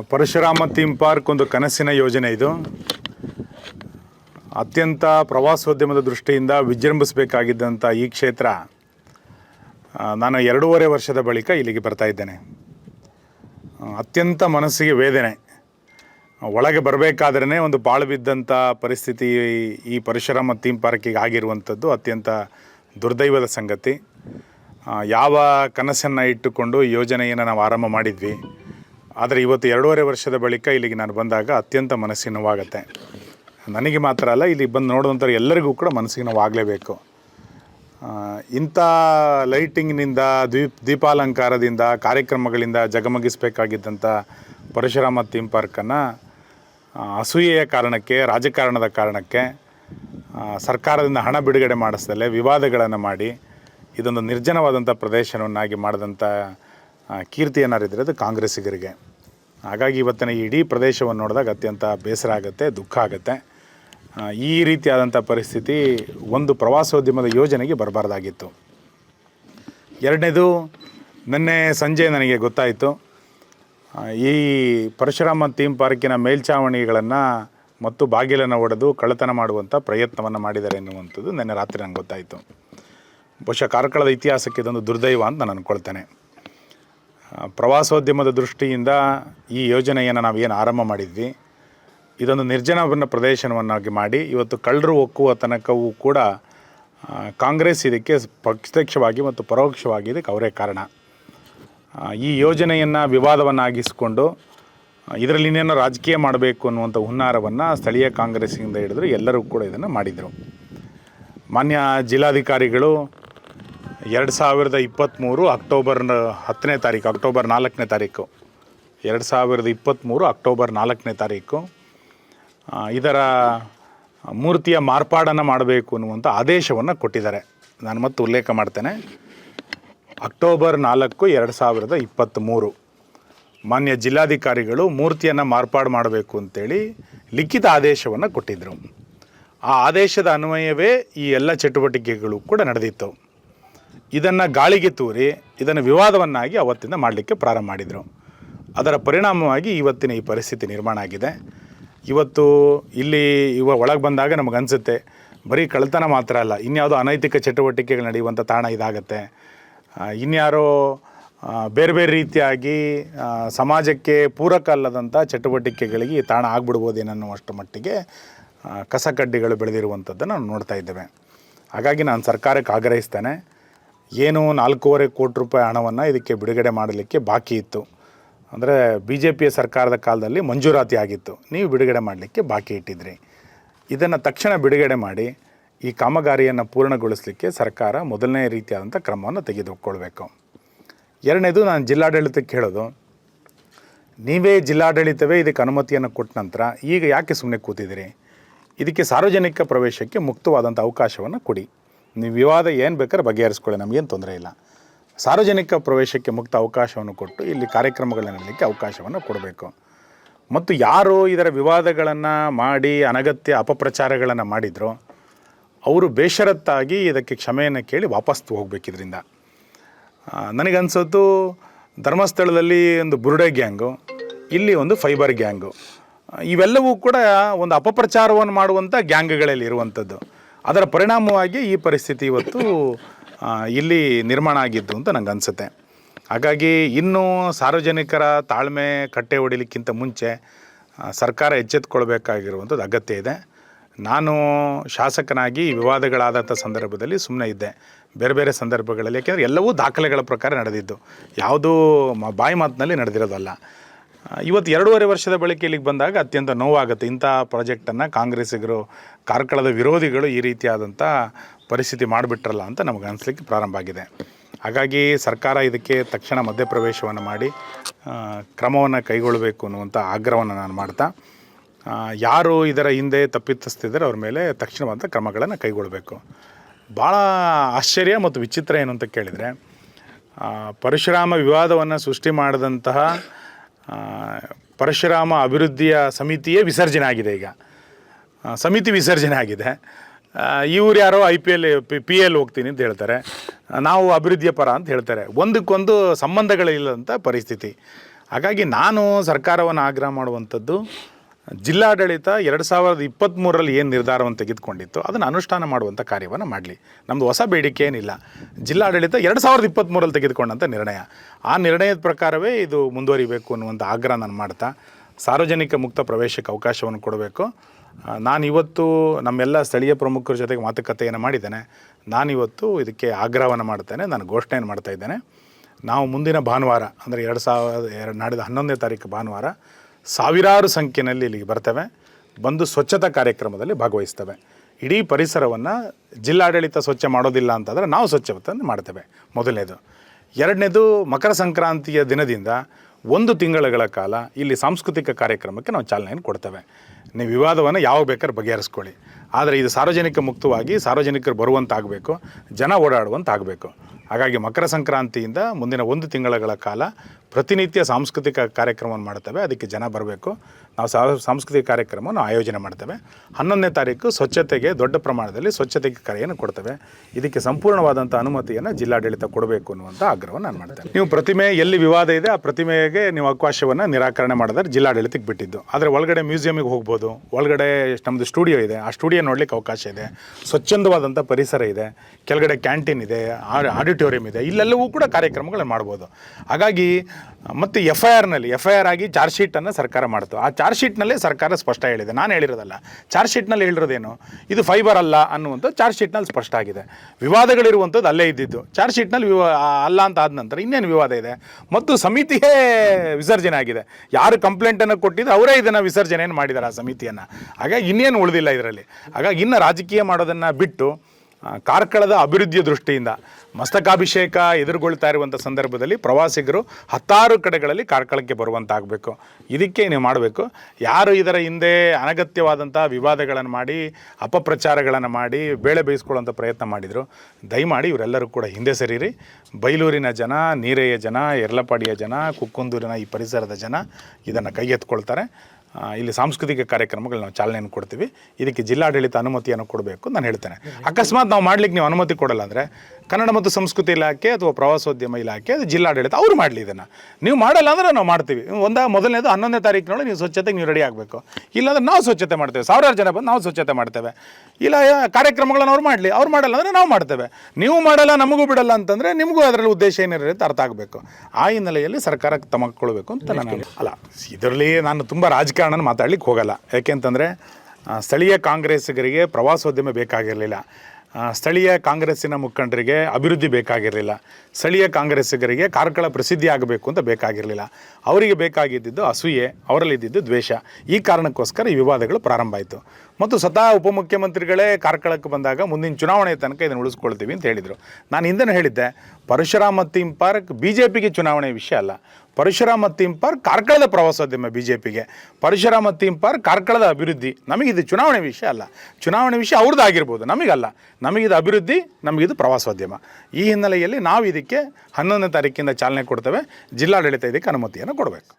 Parashurama theme park ಒಂದು ಕನಸಿನ ಯೋಜನೆ ಇದು. ಅತ್ಯಂತ ಪ್ರವಾಸೋದ್ಯಮದ ದೃಷ್ಟಿಯಿಂದ ವಿಜೃಂಭಿಸಬೇಕಾಗಿದ್ದಂಥ ಈ ಕ್ಷೇತ್ರ ನಾನು ಎರಡೂವರೆ ವರ್ಷದ ಬಳಿಕ ಇಲ್ಲಿಗೆ ಬರ್ತಾ ಇದ್ದೇನೆ. ಅತ್ಯಂತ ಮನಸ್ಸಿಗೆ ವೇದನೆ. ಒಳಗೆ ಬರಬೇಕಾದ್ರೇ ಒಂದು ಬಾಳು ಬಿದ್ದಂಥ ಪರಿಸ್ಥಿತಿ ಈ ಪರಶುರಾಮ ಥೀಮ್ ಪಾರ್ಕಿಗೆ ಆಗಿರುವಂಥದ್ದು ಅತ್ಯಂತ ದುರ್ದೈವದ ಸಂಗತಿ. ಯಾವ ಕನಸನ್ನು ಇಟ್ಟುಕೊಂಡು ಯೋಜನೆಯನ್ನು ನಾವು ಆರಂಭ ಮಾಡಿದ್ವಿ. ಆದರೆ ಇವತ್ತು ಎರಡೂವರೆ ವರ್ಷದ ಬಳಿಕ ಇಲ್ಲಿಗೆ ನಾನು ಬಂದಾಗ ಅತ್ಯಂತ ಮನಸ್ಸಿನ ನೋವಾಗುತ್ತೆ. ನನಗೆ ಮಾತ್ರ ಅಲ್ಲ, ಇಲ್ಲಿ ಬಂದು ನೋಡುವಂಥವ್ರು ಎಲ್ಲರಿಗೂ ಕೂಡ ಮನಸ್ಸಿಗೆ ನೋವಾಗಲೇಬೇಕು. ಇಂಥ ಲೈಟಿಂಗ್ನಿಂದ ದ್ವೀಪ್ ದೀಪಾಲಂಕಾರದಿಂದ, ಕಾರ್ಯಕ್ರಮಗಳಿಂದ ಜಗಮಗಿಸಬೇಕಾಗಿದ್ದಂಥ ಪರಶುರಾಮ ಥೀಮ್ ಪಾರ್ಕನ್ನು ಅಸೂಯೆಯ ಕಾರಣಕ್ಕೆ, ರಾಜಕಾರಣದ ಕಾರಣಕ್ಕೆ ಸರ್ಕಾರದಿಂದ ಹಣ ಬಿಡುಗಡೆ ಮಾಡಿಸ್ದಲ್ಲೇ ವಿವಾದಗಳನ್ನು ಮಾಡಿ, ಇದೊಂದು ನಿರ್ಜನವಾದಂಥ ಪ್ರದೇಶವನ್ನಾಗಿ ಮಾಡಿದಂಥ ಕೀರ್ತಿ ಏನಾರಿದ್ರೆ ಅದು ಕಾಂಗ್ರೆಸ್ಸಿಗರಿಗೆ. ಹಾಗಾಗಿ ಇವತ್ತಿನ ಇಡೀ ಪ್ರದೇಶವನ್ನು ನೋಡಿದಾಗ ಅತ್ಯಂತ ಬೇಸರ ಆಗುತ್ತೆ, ದುಃಖ ಆಗುತ್ತೆ. ಈ ರೀತಿಯಾದಂಥ ಪರಿಸ್ಥಿತಿ ಒಂದು ಪ್ರವಾಸೋದ್ಯಮದ ಯೋಜನೆಗೆ ಬರಬಾರ್ದಾಗಿತ್ತು. ಎರಡನೇದು, ನಿನ್ನೆ ಸಂಜೆ ನನಗೆ ಗೊತ್ತಾಯಿತು. ಈ ಪರಶುರಾಮ ಥೀಮ್ ಪಾರ್ಕಿನ ಮೇಲ್ಛಾವಣಿಗಳನ್ನು ಮತ್ತು ಬಾಗಿಲನ್ನು ಒಡೆದು ಕಳ್ಳತನ ಮಾಡುವಂಥ ಪ್ರಯತ್ನವನ್ನು ಮಾಡಿದ್ದಾರೆ ಎನ್ನುವಂಥದ್ದು ನಿನ್ನೆ ರಾತ್ರಿ ನಂಗೆ ಗೊತ್ತಾಯಿತು. ಬಹುಶಃ ಕಾರ್ಕಳದ ಇತಿಹಾಸಕ್ಕೆ ಇದೊಂದು ದುರ್ದೈವ ಅಂತ ನಾನು ಅಂದ್ಕೊಳ್ತೇನೆ ಪ್ರವಾಸೋದ್ಯಮದ ದೃಷ್ಟಿಯಿಂದ ಈ ಯೋಜನೆಯನ್ನು ನಾವು ಏನು ಆರಂಭ ಮಾಡಿದ್ವಿ, ಇದೊಂದು ನಿರ್ಜನವನ್ನ ಪ್ರದೇಶವನ್ನಾಗಿ ಮಾಡಿ, ಇವತ್ತು ಕಳ್ಳರು ಒಕ್ಕುವ ತನಕವೂ ಕೂಡ ಕಾಂಗ್ರೆಸ್ ಇದಕ್ಕೆ ಪ್ರತ್ಯಕ್ಷವಾಗಿ ಮತ್ತು ಪರೋಕ್ಷವಾಗಿ ಇದಕ್ಕೆ ಅವರೇ ಕಾರಣ. ಈ ಯೋಜನೆಯನ್ನು ವಿವಾದವನ್ನಾಗಿಸಿಕೊಂಡು ಇದರಲ್ಲಿ ಇನ್ನೇನೋ ರಾಜಕೀಯ ಮಾಡಬೇಕು ಅನ್ನುವಂಥ ಹುನ್ನಾರವನ್ನು ಸ್ಥಳೀಯ ಕಾಂಗ್ರೆಸ್ಸಿಂದ ಹಿಡಿದ್ರು ಎಲ್ಲರೂ ಕೂಡ ಇದನ್ನು ಮಾಡಿದರು. ಮಾನ್ಯ ಜಿಲ್ಲಾಧಿಕಾರಿಗಳು ಎರಡು ಸಾವಿರದ ಇಪ್ಪತ್ತ್ಮೂರು ಅಕ್ಟೋಬರ್ ಹತ್ತನೇ ತಾರೀಕು, ಅಕ್ಟೋಬರ್ ನಾಲ್ಕನೇ ತಾರೀಕು. ಎರಡು ಸಾವಿರದ ಇಪ್ಪತ್ತ್ಮೂರು ಅಕ್ಟೋಬರ್ ನಾಲ್ಕನೇ ತಾರೀಕು. ಇದರ ಮೂರ್ತಿಯ ಮಾರ್ಪಾಡನ್ನು ಮಾಡಬೇಕು ಅನ್ನುವಂಥ ಆದೇಶವನ್ನು ಕೊಟ್ಟಿದ್ದಾರೆ. ನಾನು ಮತ್ತೆ ಉಲ್ಲೇಖ ಮಾಡ್ತೇನೆ. ಅಕ್ಟೋಬರ್ ನಾಲ್ಕು ಎರಡು ಸಾವಿರದ ಇಪ್ಪತ್ತ್ಮೂರು ಮಾನ್ಯ ಜಿಲ್ಲಾಧಿಕಾರಿಗಳು ಮೂರ್ತಿಯನ್ನು ಮಾರ್ಪಾಡು ಮಾಡಬೇಕು ಅಂತೇಳಿ ಲಿಖಿತ ಆದೇಶವನ್ನು ಕೊಟ್ಟಿದ್ದರು ಆ ಆದೇಶದ ಅನ್ವಯವೇ ಈ ಎಲ್ಲ ಚಟುವಟಿಕೆಗಳು ಕೂಡ ನಡೆದಿತ್ತು. ಇದನ್ನು ಗಾಳಿಗೆ ತೂರಿ ಇದನ್ನು ವಿವಾದವನ್ನಾಗಿ ಅವತ್ತಿಂದ ಮಾಡಲಿಕ್ಕೆ ಪ್ರಾರಂಭ ಮಾಡಿದರು. ಅದರ ಪರಿಣಾಮವಾಗಿ ಇವತ್ತಿನ ಈ ಪರಿಸ್ಥಿತಿ ನಿರ್ಮಾಣ ಆಗಿದೆ. ಇವತ್ತು ಇಲ್ಲಿ ಇವ ಒಳಗೆ ಬಂದಾಗ ನಮಗೆ ಅನಿಸುತ್ತೆ ಬರೀ ಕಳ್ತನ ಮಾತ್ರ ಅಲ್ಲ ಇನ್ಯಾವುದೋ ಅನೈತಿಕ ಚಟುವಟಿಕೆಗಳು ನಡೆಯುವಂಥ ತಾಣ ಇದಾಗತ್ತೆ. ಇನ್ಯಾರೋ ಬೇರೆ ಬೇರೆ ರೀತಿಯಾಗಿ ಸಮಾಜಕ್ಕೆ ಪೂರಕ ಅಲ್ಲದಂಥ ಚಟುವಟಿಕೆಗಳಿಗೆ ಈ ತಾಣ ಆಗ್ಬಿಡ್ಬೋದೇನನ್ನುವಷ್ಟು ಮಟ್ಟಿಗೆ ಆ, ಕಸಕಡ್ಡಿಗಳು ಬೆಳೆದಿರುವಂಥದ್ದನ್ನು ನಾವು ನೋಡ್ತಾ ಇದ್ದೇವೆ. ಹಾಗಾಗಿ ನಾನು ಸರ್ಕಾರಕ್ಕೆ ಆಗ್ರಹಿಸ್ತೇನೆ. ಏನು ನಾಲ್ಕೂವರೆ ಕೋಟಿ ರೂಪಾಯಿ ಹಣವನ್ನು ಇದಕ್ಕೆ ಬಿಡುಗಡೆ ಮಾಡಲಿಕ್ಕೆ ಬಾಕಿ ಇತ್ತು. ಅಂದರೆ ಬಿ ಜೆ ಪಿಯ ಸರ್ಕಾರದ ಕಾಲದಲ್ಲಿ ಮಂಜೂರಾತಿ ಆಗಿತ್ತು. ನೀವು ಬಿಡುಗಡೆ ಮಾಡಲಿಕ್ಕೆ ಬಾಕಿ ಇಟ್ಟಿದ್ರಿ. ಇದನ್ನು ತಕ್ಷಣ ಬಿಡುಗಡೆ ಮಾಡಿ ಈ ಕಾಮಗಾರಿಯನ್ನು ಪೂರ್ಣಗೊಳಿಸಲಿಕ್ಕೆ ಸರ್ಕಾರ ಮೊದಲನೇ ರೀತಿಯಾದಂಥ ಕ್ರಮವನ್ನು ತೆಗೆದುಕೊಳ್ಬೇಕು ಎರಡನೇದು ನಾನು ಜಿಲ್ಲಾಡಳಿತಕ್ಕೆ ಹೇಳೋದು, ನೀವೇ ಜಿಲ್ಲಾಡಳಿತವೇ ಇದಕ್ಕೆ ಅನುಮತಿಯನ್ನು ಕೊಟ್ಟ ನಂತರ ಈಗ ಯಾಕೆ ಸುಮ್ಮನೆ ಕೂತಿದ್ದೀರಿ? ಇದಕ್ಕೆ ಸಾರ್ವಜನಿಕ ಪ್ರವೇಶಕ್ಕೆ ಮುಕ್ತವಾದಂಥ ಅವಕಾಶವನ್ನು ಕೊಡಿ. ನೀವು ವಿವಾದ ಏನು ಬೇಕಾದ್ರೆ ಬಗೆಹರಿಸ್ಕೊಳ್ಳಿ, ನಮಗೇನು ತೊಂದರೆ ಇಲ್ಲ. ಸಾರ್ವಜನಿಕ ಪ್ರವೇಶಕ್ಕೆ ಮುಕ್ತ ಅವಕಾಶವನ್ನು ಕೊಟ್ಟು ಇಲ್ಲಿ ಕಾರ್ಯಕ್ರಮಗಳನ್ನು ನಡೆಯಲಿಕ್ಕೆ ಅವಕಾಶವನ್ನು ಕೊಡಬೇಕು. ಮತ್ತು ಯಾರು ಇದರ ವಿವಾದಗಳನ್ನು ಮಾಡಿ ಅನಗತ್ಯ ಅಪಪ್ರಚಾರಗಳನ್ನು ಮಾಡಿದ್ರು, ಅವರು ಬೇಷರತ್ತಾಗಿ ಇದಕ್ಕೆ ಕ್ಷಮೆಯನ್ನು ಕೇಳಿ ವಾಪಸ್ ಹೋಗಬೇಕಿದ್ರಿಂದ. ನನಗನ್ಸೋದು ಧರ್ಮಸ್ಥಳದಲ್ಲಿ ಒಂದು ಬುರುಡೆ ಗ್ಯಾಂಗು, ಇಲ್ಲಿ ಒಂದು ಫೈಬರ್ ಗ್ಯಾಂಗು. ಇವೆಲ್ಲವೂ ಕೂಡ ಒಂದು ಅಪಪ್ರಚಾರವನ್ನು ಮಾಡುವಂಥ ಗ್ಯಾಂಗ್ಗಳಲ್ಲಿ ಇರುವಂಥದ್ದು ಅದರ ಪರಿಣಾಮವಾಗಿ ಈ ಪರಿಸ್ಥಿತಿ ಇವತ್ತು ಇಲ್ಲಿ ನಿರ್ಮಾಣ ಆಗಿದ್ದು ಅಂತ ನಂಗೆ ಅನಿಸುತ್ತೆ. ಹಾಗಾಗಿ ಇನ್ನೂ ಸಾರ್ವಜನಿಕರ ತಾಳ್ಮೆ, ಕಟ್ಟೆ ಹೊಡಿಲಿಕ್ಕಿಂತ ಮುಂಚೆ ಸರ್ಕಾರ ಎಚ್ಚೆತ್ಕೊಳ್ಬೇಕಾಗಿರುವಂಥದ್ದು ಅಗತ್ಯ ಇದೆ. ನಾನು ಶಾಸಕನಾಗಿ ವಿವಾದಗಳಾದಂಥ ಸಂದರ್ಭದಲ್ಲಿ ಸುಮ್ಮನೆ ಇದ್ದೆ. ಬೇರೆ ಬೇರೆ ಸಂದರ್ಭಗಳಲ್ಲಿ, ಯಾಕೆಂದರೆ ಎಲ್ಲವೂ ದಾಖಲೆಗಳ ಪ್ರಕಾರ ನಡೆದಿದ್ದು. ಯಾವುದೂ ಬಾಯಿ ಮಾತಿನಲ್ಲಿ ನಡೆದಿರೋದಲ್ಲ. ಇವತ್ತು ಎರಡೂವರೆ ವರ್ಷದ ಬಳಿಕ ಇಲ್ಲಿಗೆ ಬಂದಾಗ ಅತ್ಯಂತ ನೋವಾಗುತ್ತೆ. ಇಂಥ ಪ್ರಾಜೆಕ್ಟನ್ನು ಕಾಂಗ್ರೆಸ್ಸಿಗರು, ಕಾರ್ಕಳದ ವಿರೋಧಿಗಳು ಈ ರೀತಿಯಾದಂಥ ಪರಿಸ್ಥಿತಿ ಮಾಡಿಬಿಟ್ರಲ್ಲ ಅಂತ ನಮಗೆ ಅನಿಸ್ಲಿಕ್ಕೆ ಪ್ರಾರಂಭ ಆಗಿದೆ. ಹಾಗಾಗಿ ಸರ್ಕಾರ ಇದಕ್ಕೆ ತಕ್ಷಣ ಮಧ್ಯಪ್ರವೇಶವನ್ನು ಮಾಡಿ ಕ್ರಮವನ್ನು ಕೈಗೊಳ್ಳಬೇಕು ಅನ್ನುವಂಥ ಆಗ್ರಹವನ್ನು ನಾನು ಮಾಡ್ತಾ ಯಾರು ಇದರ ಹಿಂದೆ ತಪ್ಪಿತಸ್ತಿದ್ದಾರೆ ಅವ್ರ ಮೇಲೆ ತಕ್ಷಣವಾದ ಕ್ರಮಗಳನ್ನು ಕೈಗೊಳ್ಳಬೇಕು. ಭಾಳ ಆಶ್ಚರ್ಯ ಮತ್ತು ವಿಚಿತ್ರ ಏನು ಅಂತ ಕೇಳಿದರೆ ಪರಶುರಾಮ ವಿವಾದವನ್ನು ಸೃಷ್ಟಿ ಮಾಡಿದಂತಹ ಪರಶುರಾಮ ಅಭಿವೃದ್ಧಿಯ ಸಮಿತಿಯೇ ವಿಸರ್ಜನೆ ಆಗಿದೆ ಈಗ. ಸಮಿತಿ ವಿಸರ್ಜನೆ ಆಗಿದೆ. ಇವ್ರು ಯಾರೋ I P L P L ಹೋಗ್ತೀನಿ ಅಂತ ಹೇಳ್ತಾರೆ. ನಾವು ಅಭಿವೃದ್ಧಿಯ ಪರ ಅಂತ ಹೇಳ್ತಾರೆ. ಒಂದಕ್ಕೊಂದು ಸಂಬಂಧಗಳಿಲ್ಲದಂಥ ಪರಿಸ್ಥಿತಿ. ಹಾಗಾಗಿ ನಾನು ಸರ್ಕಾರವನ್ನು ಆಗ್ರಹ ಮಾಡುವಂಥದ್ದು ಜಿಲ್ಲಾಡಳಿತ ಎರಡು ಸಾವಿರದ ಇಪ್ಪತ್ತ್ಮೂರರಲ್ಲಿ ಏನು ನಿರ್ಧಾರವನ್ನು ತೆಗೆದುಕೊಂಡಿತ್ತು ಅದನ್ನು ಅನುಷ್ಠಾನ ಮಾಡುವಂಥ ಕಾರ್ಯವನ್ನು ಮಾಡಲಿ. ನಮ್ಮದು ಹೊಸ ಬೇಡಿಕೆ ಏನಿಲ್ಲ. ಜಿಲ್ಲಾಡಳಿತ ಎರಡು ಸಾವಿರದ ಇಪ್ಪತ್ತ್ಮೂರಲ್ಲಿ ತೆಗೆದುಕೊಂಡಂಥ ನಿರ್ಣಯ. ಆ ನಿರ್ಣಯದ ಪ್ರಕಾರವೇ ಇದು ಮುಂದುವರಿಬೇಕು ಅನ್ನುವಂಥ ಆಗ್ರಹ ನಾನು ಮಾಡ್ತಾ, ಸಾರ್ವಜನಿಕ ಮುಕ್ತ ಪ್ರವೇಶಕ್ಕೆ ಅವಕಾಶವನ್ನು ಕೊಡಬೇಕು. ನಾನು ಇವತ್ತು ನಮ್ಮೆಲ್ಲ ಸ್ಥಳೀಯ ಪ್ರಮುಖರ ಜೊತೆಗೆ ಮಾತುಕತೆಯನ್ನು ಮಾಡಿದ್ದೇನೆ. ನಾನಿವತ್ತು ಇದಕ್ಕೆ ಆಗ್ರಹವನ್ನು ಮಾಡ್ತೇನೆ. ನಾನು ಘೋಷಣೆಯನ್ನು ಮಾಡ್ತಾ ಇದ್ದೇನೆ. ನಾವು ಮುಂದಿನ ಭಾನುವಾರ, ಅಂದರೆ ಎರಡು ಸಾವಿರದ, ಎರಡು ನಾಡಿದ ಹನ್ನೊಂದನೇ ತಾರೀಕು ಭಾನುವಾರ ಸಾವಿರಾರು ಸಂಖ್ಯೆಯಲ್ಲಿ ಇಲ್ಲಿಗೆ ಬರ್ತವೆ. ಬಂದು ಸ್ವಚ್ಛತಾ ಕಾರ್ಯಕ್ರಮದಲ್ಲಿ ಭಾಗವಹಿಸ್ತವೆ. ಇಡೀ ಪರಿಸರವನ್ನು ಜಿಲ್ಲಾಡಳಿತ ಸ್ವಚ್ಛ ಮಾಡೋದಿಲ್ಲ ಅಂತಂದರೆ ನಾವು ಸ್ವಚ್ಛತೆಯನ್ನು ಮಾಡ್ತೇವೆ. ಮೊದಲನೇದು. ಎರಡನೇದು, ಮಕರ ಸಂಕ್ರಾಂತಿಯ ದಿನದಿಂದ ಒಂದು ತಿಂಗಳುಗಳ ಕಾಲ ಇಲ್ಲಿ ಸಾಂಸ್ಕೃತಿಕ ಕಾರ್ಯಕ್ರಮಕ್ಕೆ ನಾವು ಚಾಲನೆಯನ್ನು ಕೊಡ್ತೇವೆ. ನೀವು ವಿವಾದವನ್ನು ಯಾವಾಗ ಬೇಕಾದ್ರೆ ಬಗೆಹರಿಸ್ಕೊಳ್ಳಿ. ಆದರೆ ಇದು ಸಾರ್ವಜನಿಕ ಮುಕ್ತವಾಗಿ ಸಾರ್ವಜನಿಕರು ಬರುವಂತಾಗಬೇಕು, ಜನ ಓಡಾಡುವಂತಾಗಬೇಕು. ಹಾಗಾಗಿ ಮಕರ ಸಂಕ್ರಾಂತಿಯಿಂದ ಮುಂದಿನ ಒಂದು ತಿಂಗಳ ಕಾಲ ಪ್ರತಿನಿತ್ಯ ಸಾಂಸ್ಕೃತಿಕ ಕಾರ್ಯಕ್ರಮವನ್ನು ಮಾಡ್ತೇವೆ ಅದಕ್ಕೆ ಜನ ಬರಬೇಕು. ನಾವು ಸಾಂಸ್ಕೃತಿಕ ಕಾರ್ಯಕ್ರಮವನ್ನು ಆಯೋಜನೆ ಮಾಡ್ತೇವೆ. ಹನ್ನೊಂದನೇ ತಾರೀಕು ಸ್ವಚ್ಛತೆಗೆ ದೊಡ್ಡ ಪ್ರಮಾಣದಲ್ಲಿ ಸ್ವಚ್ಛತೆಗೆ ಕರೆಯನ್ನು ಕೊಡ್ತೇವೆ. ಇದಕ್ಕೆ ಸಂಪೂರ್ಣವಾದಂಥ ಅನುಮತಿಯನ್ನು ಜಿಲ್ಲಾಡಳಿತ ಕೊಡಬೇಕು ಅನ್ನುವಂಥ ಆಗ್ರಹವನ್ನು ನಾನು ಮಾಡ್ತೇನೆ. ನೀವು ಪ್ರತಿಮೆ, ಎಲ್ಲಿ ವಿವಾದ ಇದೆ ಆ ಪ್ರತಿಮೆಗೆ ನೀವು ಅವಕಾಶವನ್ನು ನಿರಾಕರಣೆ ಮಾಡಿದ್ರೆ ಜಿಲ್ಲಾಡಳಿತಕ್ಕೆ ಬಿಟ್ಟಿದ್ದು. ಆದರೆ ಒಳಗಡೆ ಮ್ಯೂಸಿಯಮಿಗೆ ಹೋಗ್ಬೋದು, ಒಳಗಡೆ ನಮ್ಮದು ಸ್ಟುಡಿಯೋ ಇದೆ, ಆ ಸ್ಟುಡಿಯೋ ನೋಡಲಿಕ್ಕೆ ಅವಕಾಶ ಇದೆ. ಸ್ವಚ್ಛಂದವಾದಂಥ ಪರಿಸರ ಇದೆ, ಕೆಳಗಡೆ ಕ್ಯಾಂಟೀನ್ ಇದೆ ಆಡಿಟೋರಿಯಂ ಇದೆ, ಇಲ್ಲೆಲ್ಲವೂ ಕೂಡ ಕಾರ್ಯಕ್ರಮಗಳನ್ನು ಮಾಡ್ಬೋದು. ಹಾಗಾಗಿ ಮತ್ತು ಎಫ್ ಐ ಆರ್ನಲ್ಲಿ ಎಫ್ ಐ ಆರ್ ಆಗಿ ಚಾರ್ಜ್ ಶೀಟನ್ನು ಸರ್ಕಾರ ಮಾಡ್ತು. ಆ ಚಾರ್ಜ್ ಶೀಟ್ನಲ್ಲೇ ಸರ್ಕಾರ ಸ್ಪಷ್ಟ ಹೇಳಿದೆ. ನಾನು ಹೇಳಿರೋದಲ್ಲ, ಚಾರ್ಜ್ ಶೀಟ್ನಲ್ಲಿ ಹೇಳಿರೋದೇನು? ಇದು ಫೈಬರ್ ಅಲ್ಲ ಅನ್ನುವಂಥ ಚಾರ್ಜ್ ಶೀಟ್ನಲ್ಲಿ ಸ್ಪಷ್ಟ ಆಗಿದೆ. ವಿವಾದಗಳಿರುವಂಥದ್ದು ಅಲ್ಲೇ ಇದ್ದಿದ್ದು. ಚಾರ್ಜ್ ಶೀಟ್ನಲ್ಲಿ ವಿವಾ ಅಲ್ಲ ಅಂತ ಆದ ನಂತರ ಇನ್ನೇನು ವಿವಾದ ಇದೆ? ಮತ್ತು ಸಮಿತಿಯೇ ವಿಸರ್ಜನೆ ಆಗಿದೆ. ಯಾರು ಕಂಪ್ಲೇಂಟನ್ನು ಕೊಟ್ಟಿದ್ದು ಅವರೇ ಇದನ್ನು ವಿಸರ್ಜನೆಯನ್ನು ಮಾಡಿದ್ದಾರೆ ಆ ಸಮಿತಿಯನ್ನು. ಹಾಗಾಗಿ ಇನ್ನೇನು ಉಳಿದಿಲ್ಲ ಇದರಲ್ಲಿ. ಹಾಗಾಗಿ ಇನ್ನು ರಾಜಕೀಯ ಮಾಡೋದನ್ನು ಬಿಟ್ಟು ಕಾರ್ಕಳದ ಅಭಿವೃದ್ಧಿಯ ದೃಷ್ಟಿಯಿಂದ ಮಸ್ತಕಾಭಿಷೇಕ ಎದುರುಗೊಳ್ತಾ ಇರುವಂಥ ಸಂದರ್ಭದಲ್ಲಿ ಪ್ರವಾಸಿಗರು ಹತ್ತಾರು ಕಡೆಗಳಲ್ಲಿ ಕಾರ್ಕಳಕ್ಕೆ ಬರುವಂತಾಗಬೇಕು. ಇದಕ್ಕೆ ನೀವು ಮಾಡಬೇಕು. ಯಾರು ಇದರ ಹಿಂದೆ ಅನಗತ್ಯವಾದಂಥ ವಿವಾದಗಳನ್ನು ಮಾಡಿ, ಅಪಪ್ರಚಾರಗಳನ್ನು ಮಾಡಿ, ಬೇಳೆ ಬೇಯಿಸ್ಕೊಳ್ಳುವಂಥ ಪ್ರಯತ್ನ ಮಾಡಿದರು, ದಯಮಾಡಿ ಇವರೆಲ್ಲರೂ ಕೂಡ ಹಿಂದೆ ಸರಿರಿ. ಬೈಲೂರಿನ ಜನ, ನೀರೆಯ ಜನ ಎರಲಪಾಡಿಯ ಜನ, ಕುಕ್ಕುಂದೂರಿನ ಈ ಪರಿಸರದ ಜನ ಇದನ್ನು ಕೈಗೆತ್ಕೊಳ್ತಾರೆ ಇಲ್ಲಿ ಸಾಂಸ್ಕೃತಿಕ ಕಾರ್ಯಕ್ರಮಗಳು ನಾವು ಚಾಲನೆಯನ್ನು ಕೊಡ್ತೀವಿ. ಇದಕ್ಕೆ ಜಿಲ್ಲಾಡಳಿತ ಅನುಮತಿಯನ್ನು ಕೊಡಬೇಕು ನಾನು ಹೇಳ್ತೇನೆ. ಅಕಸ್ಮಾತ್ ನಾವು ಮಾಡ್ಲಿಕ್ಕೆ ನೀವು ಅನುಮತಿ ಕೊಡಲ್ಲ ಅಂದರೆ ಕನ್ನಡ ಮತ್ತು ಸಂಸ್ಕೃತಿ ಇಲಾಖೆ ಅಥವಾ ಪ್ರವಾಸೋದ್ಯಮ ಇಲಾಖೆ ಅದು ಜಿಲ್ಲಾಡಳಿತ ಅವ್ರು ಮಾಡಲಿ ಇದನ್ನು. ನೀವು ಮಾಡಲ್ಲ ಅಂದರೆ ನಾವು ಮಾಡ್ತೀವಿ. ಒಂದ ಮೊದಲನೇದು ಹನ್ನೊಂದನೇ ತಾರೀಕಿನೊಳಗೆ ನೀವು ಸ್ವಚ್ಛತೆಗೆ ನೀವು ರೆಡಿ ಆಗಬೇಕು. ಇಲ್ಲಾಂದ್ರೆ ನಾವು ಸ್ವಚ್ಛತೆ ಮಾಡ್ತೇವೆ. ಸಾವಿರಾರು ಜನ ಬಂದು ನಾವು ಸ್ವಚ್ಛತೆ ಮಾಡ್ತೇವೆ. ಇಲ್ಲ ಕಾರ್ಯಕ್ರಮಗಳನ್ನು ಅವ್ರು ಮಾಡಲಿ. ಅವ್ರು ಮಾಡಲ್ಲ ಅಂದರೆ ನಾವು ಮಾಡ್ತೇವೆ. ನೀವು ಮಾಡಲ್ಲ ನಮಗೂ ಬಿಡಲ್ಲ ಅಂತಂದರೆ ನಿಮಗೂ ಅದರಲ್ಲಿ ಉದ್ದೇಶ ಏನಿರುತ್ತೆ ಅರ್ಥ ಆಗಬೇಕು. ಆ ಹಿನ್ನೆಲೆಯಲ್ಲಿ ಸರ್ಕಾರಕ್ಕೆ ತಮಕೊಳ್ಬೇಕು ಅಂತ ನಾನು ಅಲ್ಲ ಇದರಲ್ಲಿ ನಾನು ತುಂಬ ರಾಜಕಾರಣ ಮಾತಾಡ್ಲಿಕ್ಕೆ ಹೋಗಲ್ಲ. ಯಾಕೆಂತಂದರೆ ಸ್ಥಳೀಯ ಕಾಂಗ್ರೆಸ್ಸಿಗರಿಗೆ ಪ್ರವಾಸೋದ್ಯಮ ಬೇಕಾಗಿರಲಿಲ್ಲ. ಸ್ಥಳೀಯ ಕಾಂಗ್ರೆಸ್ಸಿನ ಮುಖಂಡರಿಗೆ ಅಭಿವೃದ್ಧಿ ಬೇಕಾಗಿರಲಿಲ್ಲ. ಸ್ಥಳೀಯ ಕಾಂಗ್ರೆಸ್ಸಿಗರಿಗೆ ಕಾರ್ಕಳ ಪ್ರಸಿದ್ಧಿ ಆಗಬೇಕು ಅಂತ ಬೇಕಾಗಿರಲಿಲ್ಲ. ಅವರಿಗೆ ಬೇಕಾಗಿದ್ದಿದ್ದು ಅಸೂಯೆ, ಅವರಲ್ಲಿದ್ದಿದ್ದು ದ್ವೇಷ. ಈ ಕಾರಣಕ್ಕೋಸ್ಕರ ಈ ವಿವಾದಗಳು ಪ್ರಾರಂಭ ಆಯಿತು. ಮತ್ತು ಸ್ವತಃ ಉಪಮುಖ್ಯಮಂತ್ರಿಗಳೇ ಕಾರ್ಕಳಕ್ಕೆ ಬಂದಾಗ ಮುಂದಿನ ಚುನಾವಣೆ ತನಕ ಇದನ್ನು ಉಳಿಸ್ಕೊಳ್ತೀವಿ ಅಂತ ಹೇಳಿದರು. ನಾನು ಹಿಂದೆನೂ ಹೇಳಿದ್ದೆ, Parashurama theme park B J ಪಿಗೆ ಚುನಾವಣೆ ವಿಷಯ ಅಲ್ಲ. ಪರಶುರಾಮ ಥೀಮ್ ಪಾರ್ಕ್ ಕಾರ್ಕಳದ ಪ್ರವಾಸೋದ್ಯಮ ಬಿ ಜೆ ಪಿಗೆ ಪರಶುರಾಮ ಥೀಮ್ ಪಾರ್ಕ್ ಕಾರ್ಕಳದ ಅಭಿವೃದ್ಧಿ. ನಮಗಿದು ಚುನಾವಣೆ ವಿಷಯ ಅಲ್ಲ. ಚುನಾವಣೆ ವಿಷಯ ಅವ್ರದ್ದು ಆಗಿರ್ಬೋದು. ನಮಗಲ್ಲ. ನಮಗಿದು ಅಭಿವೃದ್ಧಿ ನಮಗಿದು ಪ್ರವಾಸೋದ್ಯಮ ಈ ಹಿನ್ನೆಲೆಯಲ್ಲಿ ನಾವು ಇದಕ್ಕೆ ಹನ್ನೊಂದನೇ ತಾರೀಕಿಂದ ಚಾಲನೆ ಕೊಡ್ತೇವೆ. ಜಿಲ್ಲಾಡಳಿತ ಇದಕ್ಕೆ ಅನುಮತಿಯನ್ನು ಕೊಡಬೇಕು.